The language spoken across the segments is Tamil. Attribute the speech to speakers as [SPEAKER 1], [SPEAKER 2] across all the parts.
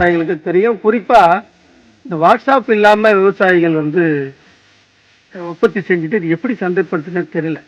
[SPEAKER 1] விவசாயிகளுக்கு தெரியும். குறிப்பாக இந்த வாட்ஸ்அப் இல்லாமல் விவசாயிகள் வந்து உற்பத்தி செஞ்சுட்டு இது எப்படி சந்தைப்படுத்துன்னு தெரியல.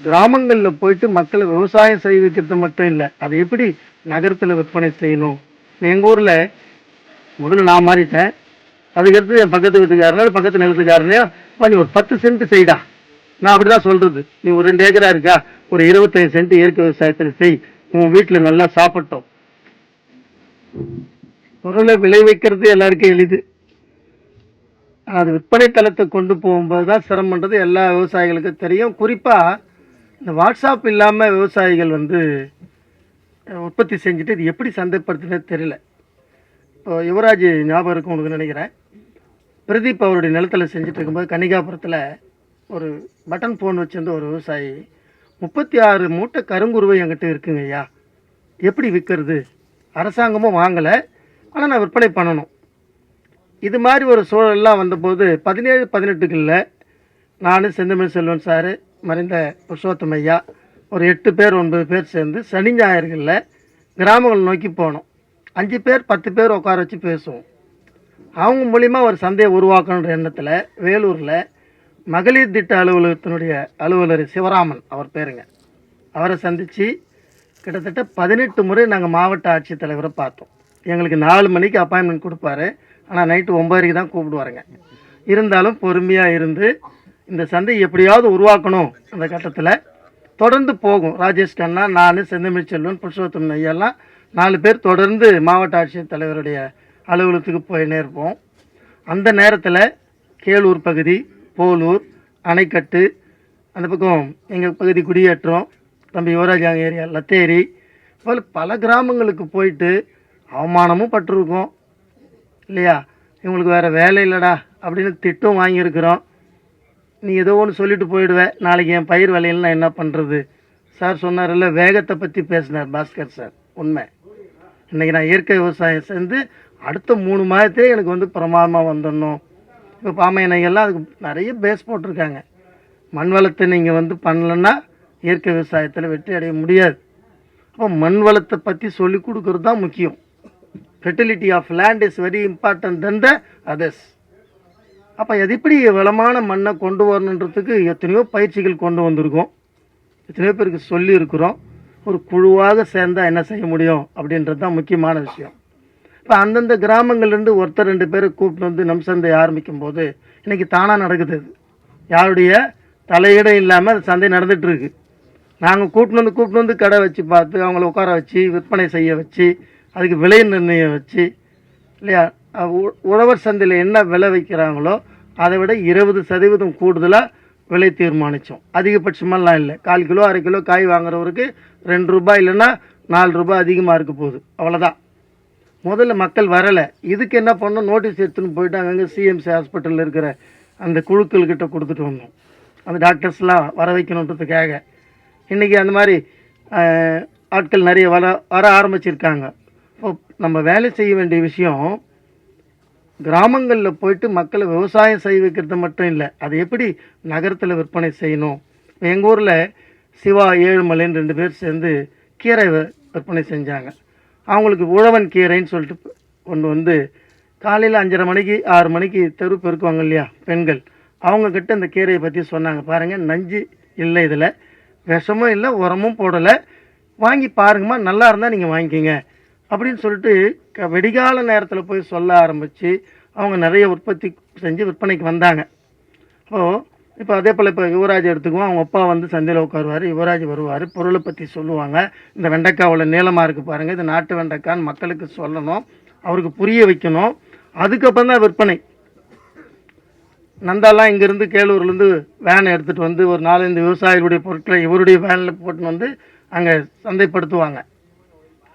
[SPEAKER 1] கிராமங்களில் போயிட்டு மக்களை விவசாயம் செய்ய வைக்கிறது மட்டும் இல்லை அதை எப்படி நகரத்தில் விற்பனை செய்யணும்? எங்கள் ஊரில் முதல்ல நான் மாறிட்டேன். அதுக்கடுத்து என் பக்கத்து வீட்டுக்காரனோ பக்கத்து நிலத்துக்காரனையோ நீ ஒரு பத்து சென்ட் செய்டா. நான் அப்படிதான் சொல்றது. நீ ஒரு ரெண்டு ஏக்கரா இருக்கா? ஒரு இருபத்தஞ்சு சென்ட் இயற்கை விவசாயத்தில் செய். உன் வீட்டில் நல்லா சாப்பிட்டோம். பொருளை விளைவிக்கிறது எல்லாருக்கும் எளிது. அது விற்பனை தளத்தை கொண்டு போகும்போது தான் சிரமன்றது எல்லா விவசாயிகளுக்கும் தெரியும். குறிப்பாக இந்த வாட்ஸ்அப் இல்லாமல் விவசாயிகள் வந்து உற்பத்தி செஞ்சுட்டு இது எப்படி சந்தைப்படுத்துனே தெரியல. இப்போ யுவராஜ் ஞாபகம் இருக்கும் உனக்கு நினைக்கிறேன். பிரதீப் அவருடைய நிலத்தில் செஞ்சுட்டு இருக்கும்போது கன்னிகாபுரத்தில் ஒரு பட்டன் ஃபோன் வச்சிருந்த ஒரு விவசாயி முப்பத்தி ஆறு மூட்டை கருங்குருவை என்கிட்ட இருக்குங்க ஐயா எப்படி விற்கிறது? அரசாங்கமும் வாங்கலை. ஆனால் நான் விற்பனை பண்ணணும். இது மாதிரி ஒரு சூழல்லாம் வந்தபோது பதினேழு பதினெட்டுகளில் நான் செந்தமிழ் செல்வன் சார் மறைந்த புருஷோத்தம் ஐயா ஒரு எட்டு பேர் ஒன்பது பேர் சேர்ந்து சனி ஞாயிறுகளில் கிராமங்கள் நோக்கி போனோம். அஞ்சு பேர் பத்து பேர் உட்கார வச்சு பேசுவோம். அவங்க மூலிமா ஒரு சந்தையை உருவாக்கணுன்ற எண்ணத்தில் வேலூரில் மகளிர் திட்ட அலுவலகத்தினுடைய அலுவலர் சிவராமன் அவர் பேருங்க. அவரை சந்தித்து கிட்டத்தட்ட பதினெட்டு முறை நாங்கள் மாவட்ட ஆட்சித்தலைவரை பார்த்தோம். எங்களுக்கு நாலு மணிக்கு அப்பாயின்மெண்ட் கொடுப்பாரு. ஆனால் நைட்டு ஒம்பதரைக்கு தான் கூப்பிடுவாருங்க. இருந்தாலும் பொறுமையாக இருந்து இந்த சந்தை எப்படியாவது உருவாக்கணும் அந்த கட்டத்தில் தொடர்ந்து போகும். ராஜேஷ் கண்ணா நான் செந்தமிழ் செல்வன் புருஷோத்தம் ஐயெல்லாம் நாலு பேர் தொடர்ந்து மாவட்ட ஆட்சியர் தலைவருடைய அலுவலகத்துக்கு போயினே இருப்போம் அந்த நேரத்தில் கேளூர் பகுதி போலூர் அணைக்கட்டு அந்த பக்கம் எங்கள் பகுதி குடியேற்றம் தம்பி யுவராஜாங்க ஏரியா லத்தேரி. போல் பல கிராமங்களுக்கு போயிட்டு அவமானமும் பட்டிருக்கோம். இல்லையா? இவங்களுக்கு வேறு வேலை இல்லைடா அப்படின்னு திட்டம் வாங்கியிருக்கிறோம். நீ ஏதோ ஒன்று சொல்லிட்டு போயிடுவேன் நாளைக்கு என் பயிர் விலையில் நான் என்ன பண்ணுறது சார் சொன்னார்ல வேகத்தை பற்றி பேசினார் பாஸ்கர் சார். உண்மை. இன்றைக்கி நான் இயற்கை விவசாயம் சேர்ந்து அடுத்த மூணு மாதத்தே எனக்கு வந்து பிரமாதமாக வந்துடணும். இப்போ பாமையினைகள்லாம் அதுக்கு நிறைய பேஸ் போட்டிருக்காங்க. மண் வளத்தை நீங்கள் வந்து பண்ணலன்னா இயற்கை விவசாயத்தில் வெற்றி அடைய முடியாது. அப்போ மண் வளத்தை பற்றி சொல்லி கொடுக்கறது தான் முக்கியம். Fertility of land is very important then the others அப்போ எது எப்படி வளமான மண்ணை கொண்டு வரணுன்றதுக்கு எத்தனையோ பயிற்சிகள் கொண்டு வந்திருக்கோம். எத்தனையோ பேருக்கு சொல்லி இருக்கிறோம் ஒரு குழுவாக சேர்ந்தால் என்ன செய்ய முடியும் அப்படின்றது தான் முக்கியமான விஷயம். இப்போ அந்தந்த கிராமங்கள்லேருந்து ஒருத்தர் ரெண்டு பேரை கூப்பிட்டு வந்து நம் சந்தை ஆரம்பிக்கும் போது இன்றைக்கி தானாக நடக்குது அது. யாருடைய தலையீடும் இல்லாமல் அது சந்தை நடந்துகிட்ருக்கு நாங்கள் கூப்பிட்டு வந்து கூப்பிட்டு வந்து கடை வச்சு பார்த்து அவங்கள உட்கார வச்சு விற்பனை செய்ய வச்சு அதுக்கு விலை நிர்ணயம் வச்சு இல்லையா? உ- உழவர் சந்தையில் என்ன விலை வைக்கிறாங்களோ அதை விட இருபது சதவீதம் கூடுதலாக விலை தீர்மானித்தோம் அதிகபட்சமெல்லாம் இல்லை. கால் கிலோ அரை கிலோ காய் வாங்குறவருக்கு ரெண்டு ரூபாய் இல்லைன்னா நாலு ரூபாய் அதிகமாக இருக்க போகுது. அவ்வளோதான் முதல்ல மக்கள் வரலை. இதுக்கு என்ன பண்ணோம் நோட்டீஸ் எடுத்துன்னு போயிட்டாங்க அங்கே சிஎம்சி ஹாஸ்பிட்டலில் இருக்கிற அந்த குழுக்கள்கிட்ட கொடுத்துட்டு வந்தோம். அந்த டாக்டர்ஸ்லாம் வர வைக்கணுன்றதுக்காக. இன்றைக்கி அந்த மாதிரி ஆட்கள் நிறைய வர வர ஆரம்பிச்சிருக்காங்க. இப்போ நம்ம வேலை செய்ய வேண்டிய விஷயம் கிராமங்களில் போயிட்டு மக்களை விவசாயம் செய்ய வைக்கிறது மட்டும் இல்லை அதை எப்படி நகரத்தில் விற்பனை செய்யணும்? இப்போ எங்கள் ஊரில் சிவா ஏழுமலைன்னு ரெண்டு பேர் சேர்ந்து கீரை விற்பனை செஞ்சாங்க. அவங்களுக்கு உழவன் கீரைன்னு சொல்லிட்டு கொண்டு வந்து காலையில் அஞ்சரை மணிக்கு ஆறு மணிக்கு தெரு பெருக்குவாங்க இல்லையா பெண்கள். அவங்கக்கிட்ட இந்த கீரையை பற்றி சொன்னாங்க. பாருங்கள் நஞ்சு இல்லை இதில். விஷமும் இல்லை உரமும் போடலை. வாங்கி பாருங்கம்மா நல்லா இருந்தால் நீங்கள் வாங்கிக்கிங்க. அப்படின்னு சொல்லிட்டு க வெடிகால நேரத்தில் போய் சொல்ல ஆரம்பித்து அவங்க நிறைய உற்பத்தி செஞ்சு விற்பனைக்கு வந்தாங்க. அப்போது இப்போ அதே போல் இப்போ யுவராஜ் எடுத்துக்குவோம். அவங்க அப்பா வந்து சந்தையில் உட்காருவார் யுவராஜ் வருவார். பொருளை பற்றி சொல்லுவாங்க. இந்த வெண்டைக்காய் அவ்வளோ நீளமாக இருக்குது பாருங்கள் இது நாட்டு வெண்டைக்கான்னு மக்களுக்கு சொல்லணும். அவருக்கு புரிய வைக்கணும். அதுக்கப்புறம் தான் விற்பனை. நந்தாலாம் இங்கேருந்து கேளூர்லேருந்து வேனை எடுத்துகிட்டு வந்து ஒரு நாலஞ்சு விவசாயிகளுடைய பொருட்களை இவருடைய வேனில் போட்டுன்னு வந்து அங்கே சந்தைப்படுத்துவாங்க.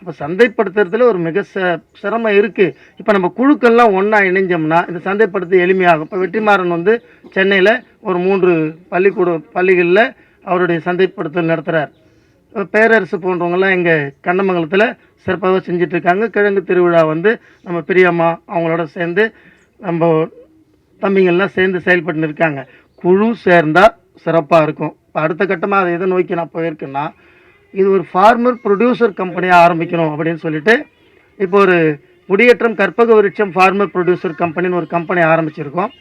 [SPEAKER 1] அப்போ சந்தைப்படுத்துறதுல ஒரு மிக ச சிரமம் இருக்குது இப்போ நம்ம குழுக்கள்லாம் ஒன்றா இணைஞ்சோம்னா இந்த சந்தைப்படுத்த எளிமையாகும். இப்போ வெற்றிமாறன் வந்து சென்னையில் ஒரு மூன்று பள்ளிக்கூட பள்ளிகளில் அவருடைய சந்தைப்படுத்தல் நடத்துகிறார் இப்போ பேரரசு போன்றவங்கெல்லாம் எங்கள் கண்ணமங்கலத்தில் சிறப்பாக செஞ்சிட்ருக்காங்க கிழங்கு திருவிழா வந்து நம்ம பிரியம்மா அவங்களோட சேர்ந்து நம்ம தம்பிங்கள்லாம் சேர்ந்து செயல்பட்டு இருக்காங்க குழு சேர்ந்தால் சிறப்பாக இருக்கும். இப்போ அடுத்த கட்டமாக அதை எதை நோக்கி நான் போயிருக்கேன்னா இது ஒரு ஃபார்மர் ப்ரொடியூசர் கம்பெனியாக ஆரம்பிக்கணும் அப்படின்னு சொல்லிட்டு இப்போ ஒரு முடியேற்றம் கற்பக விருட்சம் ஃபார்மர் ப்ரொடியூசர் கம்பெனின்னு ஒரு கம்பெனி ஆரம்பிச்சிருக்கோம்.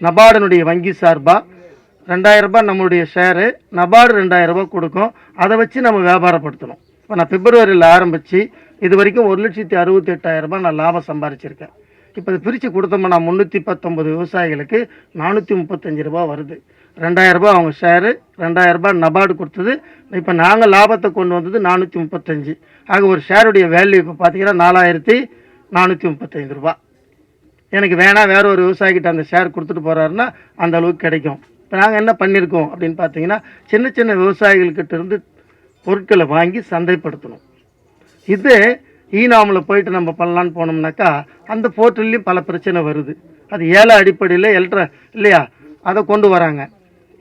[SPEAKER 1] நபார்டனுடைய வங்கி சார்பாக ரெண்டாயிரரூபா நம்மளுடைய ஷேரு நபார்டு ரெண்டாயிரரூபா கொடுக்கும். அதை வச்சு நம்ம வியாபாரப்படுத்தணும். இப்போ நான் பிப்ரவரியில் ஆரம்பித்து இது வரைக்கும் ஒரு லட்சத்தி அறுபத்தி எட்டாயிரரூபா நான் லாபம் சம்பாரிச்சிருக்கேன். இப்போ அதை பிரித்து கொடுத்தோம்னா முந்நூற்றி பத்தொம்பது விவசாயிகளுக்கு நானூற்றி முப்பத்தஞ்சு ரூபா வருது ரெண்டாயிரரூபா அவங்க ஷேரு ரெண்டாயிரரூபா நபார்டு கொடுத்தது. இப்போ நாங்கள் லாபத்தை கொண்டு வந்தது நானூற்றி முப்பத்தஞ்சு ஆக ஒரு ஷேருடைய வேல்யூ இப்போ பார்த்தீங்கன்னா நாலாயிரத்தி நானூற்றி முப்பத்தைந்து ரூபா எனக்கு வேணாம் வேற ஒரு விவசாயிக்கிட்ட அந்த ஷேர் கொடுத்துட்டு போகிறாருன்னா அந்த அளவுக்கு கிடைக்கும். இப்போ நாங்கள் என்ன பண்ணியிருக்கோம் அப்படின்னு பார்த்தீங்கன்னா சின்ன சின்ன விவசாயிகள்கிட்ட இருந்து பொருட்களை வாங்கி சந்தைப்படுத்தணும். இது ஈனாமில் போயிட்டு நம்ம பண்ணலான்னு போனோம்னாக்கா அந்த போர்ட்டல்லையும் பல பிரச்சனை வருது. அது ஏழை அடிப்படையில் எல்ட்ரா இல்லையா? அதை கொண்டு வராங்க.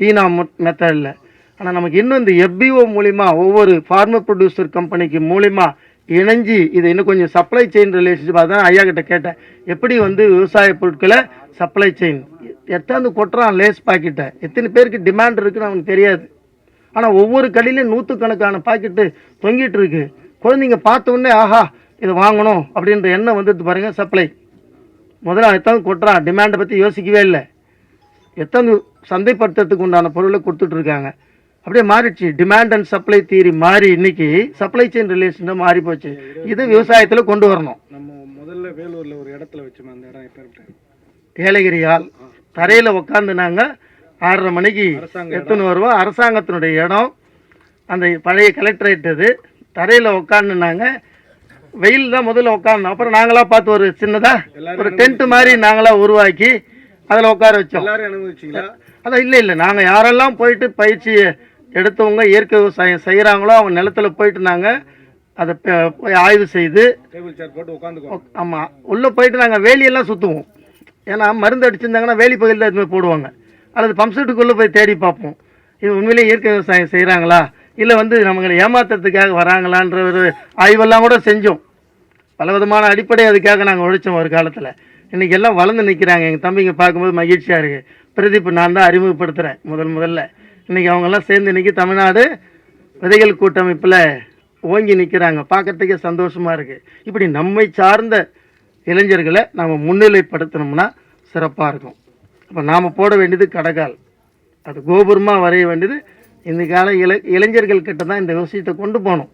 [SPEAKER 1] ஈனாம் மெத்தடில் ஆனால் நமக்கு இன்னும் இந்த எஃபிஓ மூலிமா ஒவ்வொரு ஃபார்மர் ப்ரொடியூசர் கம்பெனிக்கு மூலிமா இணைஞ்சி இது இன்னும் கொஞ்சம் சப்ளை செயின் ரிலேஷன்ஷிப் அதான் ஐயா கிட்ட கேட்டேன். எப்படி வந்து விவசாய பொருட்களை சப்ளை செயின் எத்தாந்து கொட்டுறான் லேஸ் பாக்கெட்டை. எத்தனை பேருக்கு டிமாண்ட் இருக்குன்னு அவனுக்கு தெரியாது. ஆனால் ஒவ்வொரு கடையிலையும் நூற்றுக்கணக்கான பாக்கெட்டு தொங்கிட்டு இருக்கு. குழந்தைங்க பார்த்த உடனே ஆஹா இதை வாங்கணும் அப்படின்ற எண்ணம் வந்துட்டு பாருங்க சப்ளை முதல்ல எத்தாந்து கொட்டுறான் டிமாண்டை பற்றி யோசிக்கவே இல்லை. எத்தனை சந்தைப்படுத்துறதுக்கு உண்டான பொருளை கொடுத்துட்டு இருக்காங்க. அப்படியே மாறிடுச்சு. டிமாண்ட் அண்ட் சப்ளை தியரி மாறி இன்னைக்கு சப்ளை செயின் ரிலேஷன் மாறி போச்சு. இது விவசாயத்தில் கொண்டு வரணும்.
[SPEAKER 2] நம்ம முதல்ல வேலூர்ல ஒரு இடத்துல வச்சோம் அந்த இடம்
[SPEAKER 1] ஏலகிரியால் தரையில் உட்காந்து நாங்கள் ஆறரை மணிக்கு எடுத்துன்னு வருவோம். அரசாங்கத்தினுடைய இடம் அந்த பழைய கலெக்டரேட் இது. தரையில் உட்காந்து நாங்கள் வெயில் தான் முதல்ல உட்காந்தோம் அப்புறம் நாங்களாக பார்த்து ஒரு சின்னதாக ஒரு டென்ட் மாதிரி நாங்களாக உருவாக்கி அதில் உட்கார வச்சோம். அதான் இல்லை இல்லை. நாங்கள் யாரெல்லாம் போயிட்டு பயிற்சி எடுத்தவங்க இயற்கை விவசாயம் செய்கிறாங்களோ அவங்க நிலத்துல போயிட்டு நாங்கள் அதை போய் ஆய்வு செய்து ஆமாம் உள்ளே போயிட்டு நாங்கள் வேலியெல்லாம் சுற்றுவோம் ஏன்னா மருந்து அடிச்சிருந்தாங்கன்னா வேலி பகுதியில் எதுவுமே போடுவாங்க. அல்லது பம்ப் செட்டுக்குள்ளே போய் தேடி பார்ப்போம். இது உண்மையிலேயே இயற்கை விவசாயம் செய்கிறாங்களா இல்லை வந்து நம்மளை ஏமாத்துறதுக்காக வராங்களான்ற ஒரு ஆய்வெல்லாம் கூட செஞ்சோம். பலவிதமான அடிப்படை அதுக்காக நாங்கள் உழைச்சோம் ஒரு காலத்தில். இன்றைக்கி எல்லாம் வளர்ந்து நிற்கிறாங்க எங்கள் தம்பிங்க பார்க்கும்போது மகிழ்ச்சியாக இருக்குது பிரதீப் நான் தான் அறிமுகப்படுத்துகிறேன் முதல் முதல்ல. இன்றைக்கி அவங்கெல்லாம் சேர்ந்து இன்றைக்கி தமிழ்நாடு விதைகள் கூட்டமைப்பில் ஓங்கி நிற்கிறாங்க பார்க்கறதுக்கே சந்தோஷமாக இருக்குது இப்படி நம்மை சார்ந்த இளைஞர்களை நாம் முன்னிலைப்படுத்தணும்னா சிறப்பாக இருக்கும். அப்போ நாம் போட வேண்டியது கடகால். அது கோபுரமாக வரைய வேண்டியது இந்த கால இளை இளைஞர்கள் கிட்ட தான் இந்த விஷயத்தை கொண்டு போகணும்.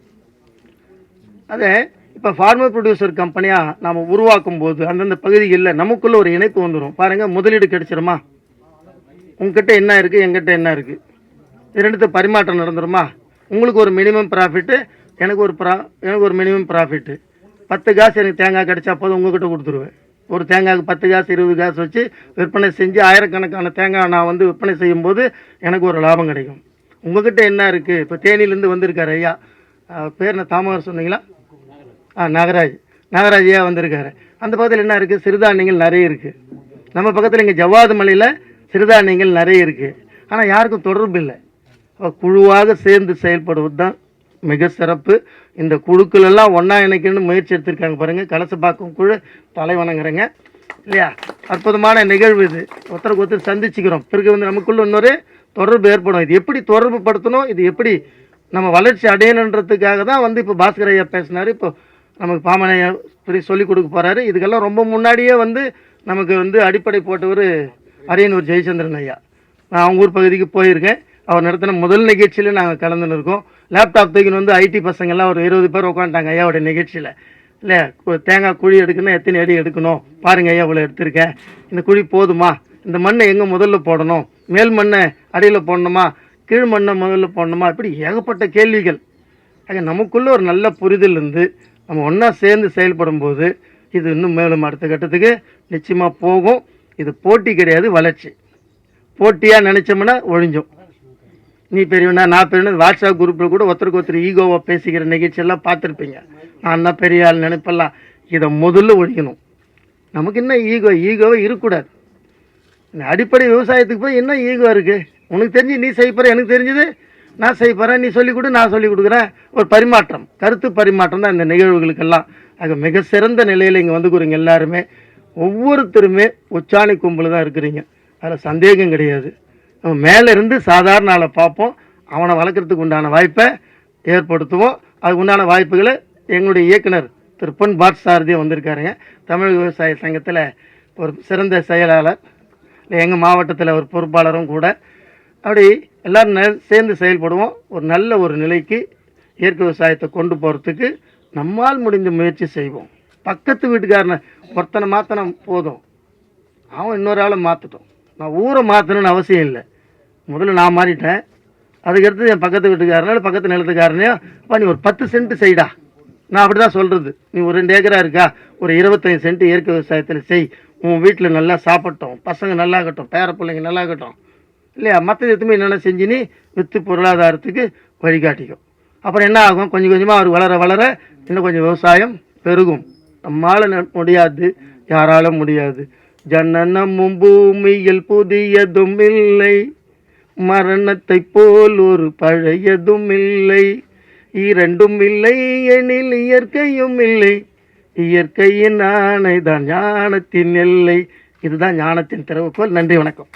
[SPEAKER 1] அதே இப்போ ஃபார்மர் ப்ரொடியூசர் கம்பெனியாக நாம் உருவாக்கும் போது அந்தந்த பகுதிகளில் நமக்குள்ளே ஒரு இணைப்பு வந்துடும் பாருங்கள் முதலீடு கிடைச்சிருமா? உங்ககிட்ட என்ன இருக்குது எங்கிட்ட என்ன இருக்குது இரண்டுத்த ரெண்டுத்து பரிமாற்றம் நடந்துருமா? உங்களுக்கு ஒரு மினிமம் ப்ராஃபிட்டு எனக்கு ஒரு ப்ரா எனக்கு ஒரு மினிமம் ப்ராஃபிட்டு பத்து காசு எனக்கு தேங்காய் கிடைச்சா போதும் உங்ககிட்ட கொடுத்துருவேன். ஒரு தேங்காய்க்கு பத்து காசு இருபது காசு வச்சு விற்பனை செஞ்சு ஆயிரக்கணக்கான தேங்காய் நான் வந்து விற்பனை செய்யும்போது எனக்கு ஒரு லாபம் கிடைக்கும். உங்ககிட்ட என்ன இருக்குது இப்போ தேனியிலேருந்து வந்திருக்காரு ஐயா. பேர் என்ன? தாமகர் சொன்னீங்களா? ஆ நாகராஜ். நாகராஜ் ஐயா வந்திருக்காரு. அந்த பக்கத்தில் என்ன இருக்குது சிறுதானியங்கள் நிறைய இருக்குது நம்ம பக்கத்தில் இங்கே ஜவ்வாது மலையில் சிறுதானியங்கள் நிறைய இருக்குது ஆனால் யாருக்கும் தொடர்பு இல்லை. குழுவாக சேர்ந்து செயல்படுவது தான் மிக சிறப்பு. இந்த குழுக்களெல்லாம் ஒன்றா இணைக்கணும்னு முயற்சி எடுத்திருக்காங்க பாருங்கள் கலசப்பாக்கம் குழு தலைவணங்குறேங்க. இல்லையா? அற்புதமான நிகழ்வு இது. ஒருத்தருக்கு ஒருத்தர் சந்திச்சுக்கிறோம். பிறகு வந்து நமக்குள்ள இன்னொரு தொடர்பு ஏற்படும். இது எப்படி தொடர்பு படுத்தணும்? இது எப்படி நம்ம வளர்ச்சி அடையணுன்றதுக்காக தான் வந்து இப்போ பாஸ்கர் ஐயா பேசினார். இப்போ நமக்கு பாமனையா சொல்லி சொல்லிக் கொடுக்க போகிறாரு இதுக்கெல்லாம் ரொம்ப முன்னாடியே வந்து நமக்கு வந்து அடிப்படை போட்டவர் அரியனூர் ஜெயச்சந்திரன் ஐயா. நான் அவங்க ஊர் பகுதிக்கு போயிருக்கேன். அவர் நடத்தின முதல் நிகழ்ச்சியில் நாங்கள் கலந்துன்னு இருக்கோம். லேப்டாப் தூக்கின்னு வந்து ஐடி பசங்கள்லாம் ஒரு இருபது பேர் உட்காந்துட்டாங்க ஐயாவோட நிகழ்ச்சியில். இல்லை கு- தேங்காய் குழி எடுக்கணும் எத்தனை அடி எடுக்கணும்? பாருங்க ஐயா இவ்வளோ எடுத்திருக்கேன். இந்த குழி போதுமா? இந்த மண்ணை எங்கே முதல்ல போடணும்? மேல் மண்ணை அடியில் போடணுமா கீழ் மண்ணை முதல்ல போடணுமா? இப்படி ஏகப்பட்ட கேள்விகள். ஆக நமக்குள்ளே ஒரு நல்ல புரிதல் இருந்து நம்ம ஒன்றா சேர்ந்து செயல்படும் போது இது இன்னும் மேலும் அடுத்த கட்டத்துக்கு நிச்சயமாக போகும். இது போட்டி கிடையாது வளர்ச்சி. போட்டியாக நினச்சோம்னா ஒழிஞ்சோம். நீ பெரியவனா நான் பெரியவனா வாட்ஸ்அப் குரூப்பில் கூட ஒருத்தருக்கு ஒருத்தர் ஈகோவாக பேசிக்கிற நிகழ்ச்சியெல்லாம் பார்த்துருப்பீங்க. நான் தான் பெரிய ஆள் நினைப்பெல்லாம். இதை முதல்ல ஒழிக்கணும். நமக்கு என்ன ஈகோ? ஈகோவை இருக்கக்கூடாது. அடிப்படை விவசாயத்துக்கு போய் என்ன ஈகோ இருக்குது உனக்கு தெரிஞ்சு நீ செய்ய எனக்கு தெரிஞ்சது நான் செய்யப்போகிறேன் நீ சொல்லிக் கொடு நான் சொல்லிக் கொடுக்குறேன். ஒரு பரிமாற்றம் கருத்து பரிமாற்றம் தான் இந்த நிகழ்வுகளுக்கெல்லாம். ஆக மிக சிறந்த நிலையில் இங்கே வந்துக்கிறீங்க எல்லாருமே. ஒவ்வொருத்தருமே உச்சாணி கும்பல் தான் இருக்கிறீங்க. அதில் சந்தேகம் கிடையாது. நம்ம மேலே இருந்து சாதாரண ஆளை பார்ப்போம். அவனை வளர்க்குறதுக்கு உண்டான வாய்ப்பை ஏற்படுத்துவோம். அதுக்கு உண்டான வாய்ப்புகளை எங்களுடைய இயக்குனர் திரு பொன் பாட் சாரதியும் வந்திருக்காருங்க. தமிழ் விவசாய சங்கத்தில் ஒரு சிறந்த செயலாளர். எங்கள் மாவட்டத்தில் ஒரு பொறுப்பாளரும் கூட. அப்படி எல்லோரும் ந சேர்ந்து செயல்படுவோம். ஒரு நல்ல ஒரு நிலைக்கு இயற்கை விவசாயத்தை கொண்டு போகிறதுக்கு நம்மால் முடிந்த முயற்சி செய்வோம். பக்கத்து வீட்டுக்காரனை ஒருத்தனை மாற்றினா போதும். அவன் இன்னொரு ஆளை மாற்றட்டும் நான் ஊரை மாற்றணும்னு அவசியம் இல்லை. முதல்ல நான் மாறிட்டேன். அதுக்கடுத்து என் பக்கத்து வீட்டுக்காரனால பக்கத்து நிலத்துக்காரனையோ அப்பா நீ ஒரு பத்து சென்ட் செய்டா. நான் அப்படி தான் சொல்கிறது நீ ஒரு ரெண்டு ஏக்கரா இருக்கா? ஒரு இருபத்தஞ்சு சென்ட் இயற்கை விவசாயத்தில் செய். உன் வீட்டில் நல்லா சாப்பிட்டோம். பசங்க நல்லா இருக்கட்டும் பேர பிள்ளைங்க நல்லா இருக்கட்டும் இல்லையா? மற்றது எதுவுமே என்னென்ன செஞ்சு நீ விற்று பொருளாதாரத்துக்கு வழிகாட்டிக்கும் அப்புறம் என்ன ஆகும்? கொஞ்சம் கொஞ்சமாக அவர் வளர வளர இன்னும் கொஞ்சம் விவசாயம் பெருகும். நம்மால் ந- முடியாது. யாராலும் முடியாது. ஜனனமும் பூமியில் புதியதும் இல்லை. மரணத்தைப் போல் ஒரு பழையதும் இல்லை. இரண்டும் இல்லை எனில் இயற்கையும் இல்லை. இயற்கையின் ஆணைதான் ஞானத்தின் எல்லை. இதுதான் ஞானத்தின் திறவுகோல். நன்றி வணக்கம்.